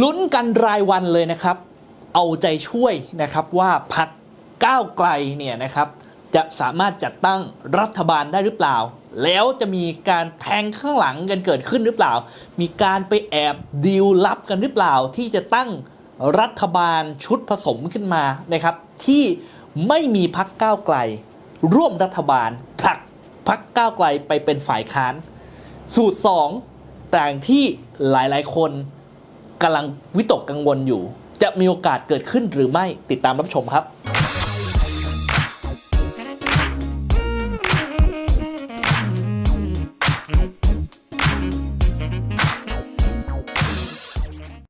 ลุ้นกันรายวันเลยนะครับ เอาใจช่วยนะครับว่าพักก้าวไกลเนี่ยนะครับจะสามารถจัดตั้งรัฐบาลได้หรือเปล่า แล้วจะมีการแทงข้างหลังกันเกิดขึ้นหรือเปล่า มีการไปแอบดีลลับกันหรือเปล่า ที่จะตั้งรัฐบาลชุดผสมขึ้นมานะครับ ที่ไม่มีพักก้าวไกล ร่วมรัฐบาลผลักพักก้าวไกลไปเป็นฝ่ายค้าน สูตร 2 ต่างที่หลายๆ คน กำลังวิตกกังวลอยู่ จะมีโอกาสเกิดขึ้นหรือไม่ติดตามรับชมครับ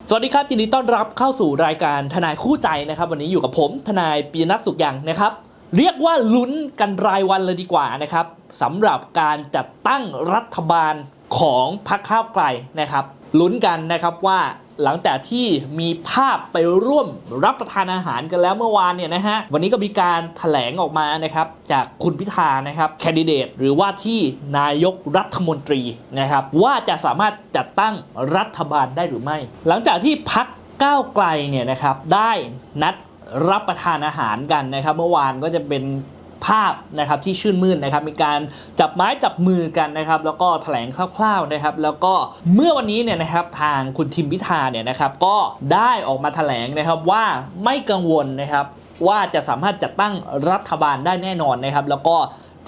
สวัสดีครับยินดีต้อนรับเข้าสู่รายการทนายคู่ใจนะครับ วันนี้อยู่กับผมทนายปียนัทสุขยังนะครับ เรียกว่าลุ้นกันรายวันเลยดีกว่านะครับสำหรับการจัดตั้งรัฐบาลของพรรคข้าวไกลนะครับ ลุ้นกันนะครับว่า หลังจากที่มีภาพไปร่วมรับประทานอาหารกันแล้วเมื่อวานเนี่ยนะฮะ วันนี้ก็มีการถแถลงออกมานะครับ จากคุณพิธานะครับแคนดิเดตหรือว่าที่นายกรัฐมนตรีนะครับ ว่าจะสามารถจัดตั้งรัฐบาลได้หรือไม่ หลังจากที่พักก้าวไกลเนี่ยนะครับได้นัดรับประทานอาหารกันนะครับ เมื่อวานก็จะเป็น ภาพนะครับที่ชื่นมื่นนะครับมีการจับไม้จับมือกันนะครับแล้วก็แถลงคร่าวๆนะครับแล้วก็เมื่อวันนี้เนี่ยนะครับทางคุณทิมพิธาเนี่ยนะครับก็ได้ออกมาแถลงนะครับว่าไม่กังวลนะครับว่าจะสามารถจัดตั้งรัฐบาลได้แน่นอนนะครับ แล้วก็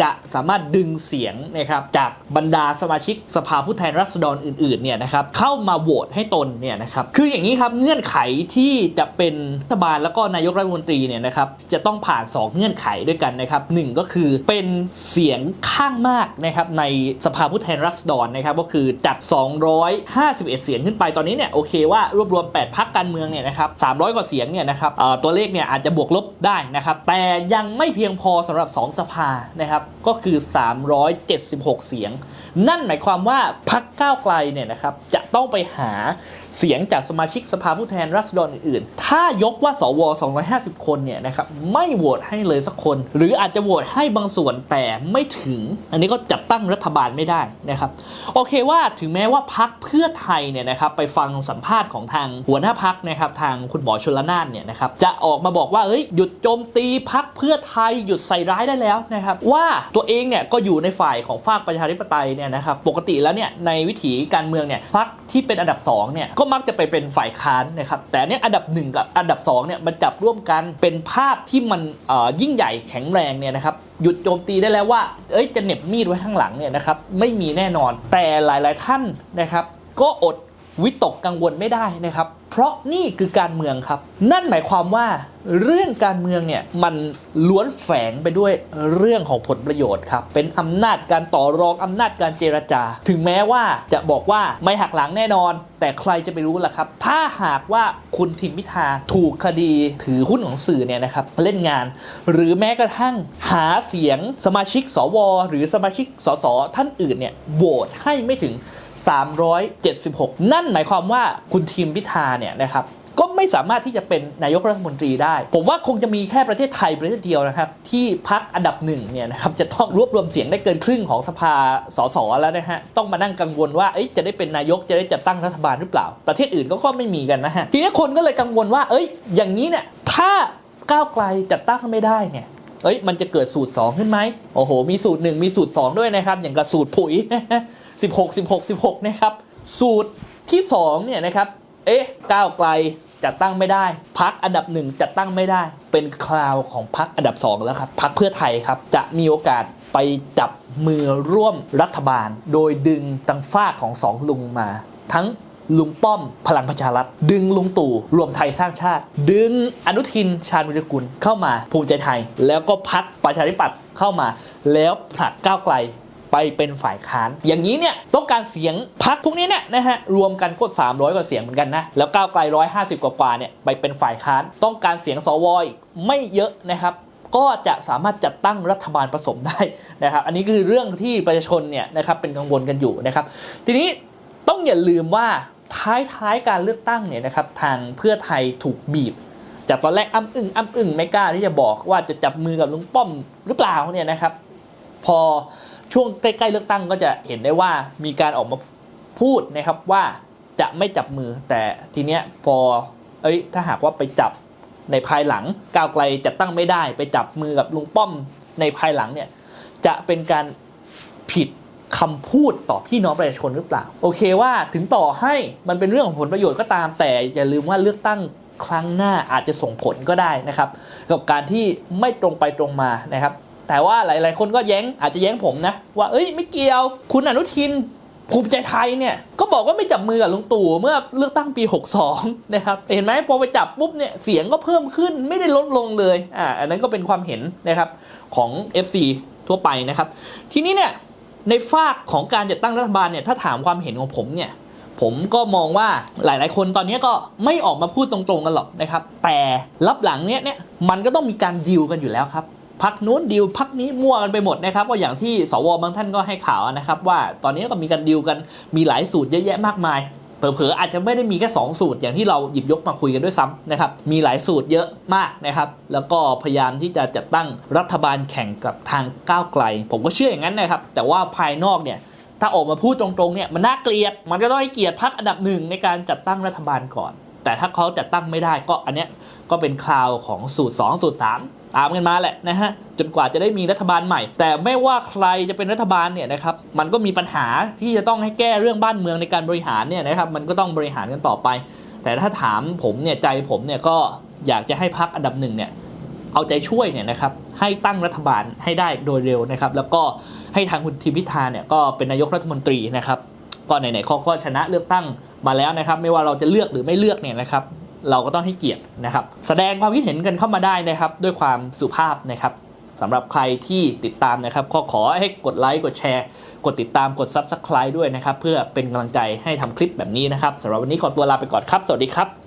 จะสามารถดึงเสียงนะครับจากบรรดาสมาชิกสภาผู้แทนราษฎรอื่นๆเนี่ยนะครับเข้ามาโหวตให้ตนเนี่ยนะครับคืออย่างนี้ครับเงื่อนไขที่จะเป็นรัฐบาลแล้วก็นายกรัฐมนตรีเนี่ยนะครับจะต้องผ่าน 2 เงื่อนไขด้วยกันนะครับหนึ่งก็คือเป็นเสียงข้างมากนะครับในสภาผู้แทนราษฎรนะครับก็คือจัด 251 เสียงขึ้นไปตอนนี้เนี่ยโอเคว่ารวบรวม 8 พักการเมืองเนี่ยนะครับ300 กว่าเสียงเนี่ยนะครับตัวเลขเนี่ยอาจจะบวกลบได้นะครับแต่ยังไม่เพียงพอสำหรับ 2 สภานะครับก็คือ 376 เสียง นั่นหมายความว่าพักก้าวไกลเนี่ยนะครับจะต้องไปหาเสียงจากสมาชิกสภาผู้แทนราษฎรอื่นๆ ถ้ายกว่าสว 250 คนเนี่ยนะครับไม่โหวตให้เลยสักคน หรืออาจจะโหวตให้บางส่วนแต่ไม่ถึง อันนี้ก็จัดตั้งรัฐบาลไม่ได้นะครับโอเคว่าถึงแม้ว่าพักเพื่อไทยเนี่ยนะครับไปฟังสัมภาษณ์ของทางหัวหน้าพักนะครับทางคุณหมอชลนานเนี่ยนะครับจะออกมาบอกว่าเอ้ยหยุดโจมตีพักเพื่อไทยหยุดใส่ร้ายได้แล้วนะครับว่าตัวเองเนี่ยก็อยู่ในฝ่ายของฝากประชาธิปไตยเนี่ยนะครับปกติแล้วเนี่ยในวิถีการเมืองเนี่ยพักที่เป็นอันดับ2เนี่ยก็มักจะไปเป็นฝ่ายค้านนะครับแต่เนี้ยอันดับ 1 กับอันดับ2เนี่ยมันจับร่วมกันเป็นภาพที่มันอ่อยิ่งใหญ่แข็งแรงเนี่ยนะครับหยุดโจมตีได้แล้วว่าเอ้ยจะเน็บมีดไว้ข้างหลังเนี่ยนะครับไม่มีแน่นอน แต่หลายๆท่านนะครับก็อดวิตกกังวลไม่ได้นะครับ เพราะนี่คือการเมืองครับ นั่นหมายความว่า เรื่องการเมืองเนี่ยมันล้วนแฝงไปด้วยเรื่องของผลประโยชน์ครับเป็นอำนาจการต่อรองอำนาจการเจรจา ถึงแม้ว่าจะบอกว่าไม่หักหลังแน่นอน แต่ใครจะไปรู้ล่ะครับ ถ้าหากว่าคุณทิมพิธาถูกคดีถือหุ้นของสื่อเนี่ยนะครับเล่นงาน หรือแม้กระทั่งหาเสียงสมาชิกสว หรือสมาชิกสสท่านอื่นเนี่ยโหวตให้ไม่ถึง 376 นั่นหมายความว่าคุณทีมพิธาเนี่ยนะครับ ก็ไม่สามารถที่จะเป็นนายกรัฐมนตรีได้ ผมว่าคงจะมีแค่ประเทศไทยประเทศเดียวนะครับ ที่พักอันดับหนึ่งเนี่ยนะครับจะต้องรวบรวมเสียงได้เกินครึ่งของสภาสสแล้วนะฮะต้องมานั่งกังวลว่าเอ้ยจะได้เป็นนายกจะได้จัดตั้งรัฐบาลหรือเปล่า ประเทศอื่นก็ก็ไม่มีกันนะฮะทีนี้คนก็เลยกังวลว่า เอ้ย อย่างนี้เนี่ยถ้าก้าวไกลจัดตั้งไม่ได้เนี่ยเอ้ยมันจะเกิดสูตร 2 ขึ้นไหมโอ้โห มีสูตร 1 มีสูตร 2 ด้วยนะครับ อย่างกับสูตรผุย16 16 16 นะครับ สูตรที่2เนี่ยนะครับ เอ๊ะก้าวไกล จัดตั้งไม่ได้ พักอันดับหนึ่งจัดตั้งไม่ได้ เป็นคราวของพักอันดับ 2 แล้วครับพักเพื่อไทยครับจะมีโอกาสไปจับมือร่วมรัฐบาล โดยดึงตังฝาของสองลุงมา ทั้งลุงป้อมพลังประชารัฐ ดึงลุงตู่รวมไทยสร้างชาติ ดึงอนุทินชาญวิรกุลเข้ามาภูมิใจไทย แล้วก็พักประชาธิปัตย์เข้ามา แล้วผลักก้าวไกล ไปเป็นฝ่ายค้าน อย่างนี้เนี่ยต้องการเสียงพักพวกนี้เนี่ยนะฮะรวมกันก็ 300 กว่าเสียงเหมือนกันนะ แล้วก้าวไกล 150 กว่าๆเนี่ยไปเป็นฝ่ายค้าน ต้องการเสียงสวอีกไม่เยอะนะครับก็จะสามารถจัดตั้งรัฐบาลผสมได้นะครับ อันนี้คือเรื่องที่ประชาชนเนี่ยนะครับเป็นกังวลกันอยู่นะครับ ทีนี้ต้องอย่าลืมว่าท้ายๆการเลือกตั้งเนี่ยนะครับทางเพื่อไทยถูกบีบ จากตอนแรกอ้ำอึ้งอ้ำอึ้งไม่กล้าที่จะบอกว่าจะจับมือกับลุงป้อมหรือเปล่าเนี่ยนะครับ พอ ช่วงใกล้ๆเลือกตั้งก็จะเห็นได้ว่ามีการออกมาพูดนะครับว่าจะไม่จับมือแต่ทีเนี้ยพอเอ้ยถ้าหากว่าไปจับในภายหลังก้าวไกลจัดตั้งไม่ได้ ไปจับมือกับลุงป้อมในภายหลังเนี่ยจะเป็นการผิดคำพูดต่อพี่น้องประชาชนหรือเปล่า โอเคว่าถึงต่อให้มันเป็นเรื่องของผลประโยชน์ก็ตาม แต่อย่าลืมว่าเลือกตั้งครั้งหน้าอาจจะส่งผลก็ได้นะครับ กับการที่ไม่ตรงไปตรงมานะครับ แต่ว่าหลาย ๆ คนก็แย้งอาจจะแย้งผมนะ ว่าเอ้ยไม่เกี่ยว คุณอนุทินภูมิใจไทยเนี่ยก็บอกว่าไม่จับมือกับลุงตู่เมื่อเลือกตั้งปี 62 นะครับ เห็นไหมพอไปจับปุ๊บเนี่ยเสียงก็เพิ่มขึ้นไม่ได้ลดลงเลยอ่าอันนั้นก็เป็นความเห็นนะครับของ FC ทั่วไปนะครับ ทีนี้เนี่ยในฝากของการจัดตั้งรัฐบาลเนี่ยถ้าถามความเห็นของผมเนี่ยผมก็มองว่าหลาย ๆ คนตอนนี้ก็ไม่ออกมาพูดตรง ๆ กันหรอกนะครับ แต่รับหลังเนี้ยเนี่ยมันก็ต้องมีการดีลกันอยู่แล้วครับ พักนู้นดีลพักนี้มั่วกันไปหมดนะครับก็อย่างที่สวบางท่านก็ให้ข่าวนะครับ ว่าตอนนี้ก็มีการดีลกันมีหลายสูตรเยอะแยะมากมายเผลอๆอาจจะไม่ได้มีแค่2สูตรอย่างที่เราหยิบยกมาคุยกันด้วยซ้ำนะครับ มีหลายสูตรเยอะมากนะครับ แล้วก็พยายามที่จะจัดตั้งรัฐบาลแข่งกับทางก้าวไกล ผมก็เชื่ออย่างนั้นนะครับ แต่ว่าภายนอกเนี่ยถ้าออกมาพูดตรงๆเนี่ยมันน่าเกลียด มันก็ต้องให้เกียรติพรรคอันดับหนึ่งในการจัดตั้งรัฐบาลก่อน แต่ถ้าเขาจัดตั้งไม่ได้ก็อันเนี้ยก็เป็นคราวของสูตร 2 สูตร 3 ตามกันมาแหละนะฮะ จนกว่าจะได้มีรัฐบาลใหม่ แต่ไม่ว่าใครจะเป็นรัฐบาลเนี่ยนะครับมันก็มีปัญหาที่จะต้องให้แก้เรื่องบ้านเมืองในการบริหารเนี่ยนะครับมันก็ต้องบริหารกันต่อไป แต่ถ้าถามผมเนี่ยใจผมเนี่ยก็อยากจะให้พรรคอันดับหนึ่งเนี่ยเอาใจช่วยเนี่ยนะครับให้ตั้งรัฐบาลให้ได้โดยเร็วนะครับแล้วก็ให้ทางคุณทิมพิธาเนี่ยก็เป็นนายกรัฐมนตรีนะครับก็ไหนๆเขาก็ชนะเลือกตั้ง มาแล้วนะครับ ไม่ว่าเราจะเลือกหรือไม่เลือกเนี่ยนะครับ เราก็ต้องให้เกียรตินะครับ แสดงความคิดเห็นกันเข้ามาได้นะครับ ด้วยความสุภาพนะครับสำหรับใครที่ติดตามนะครับก็ขอให้กดไลค์กดแชร์ กดติดตามกด Subscribe ด้วยนะครับ เพื่อเป็นกำลังใจให้ทำคลิปแบบนี้นะครับสำหรับวันนี้ขอตัวลาไปก่อนครับ สวัสดีครับ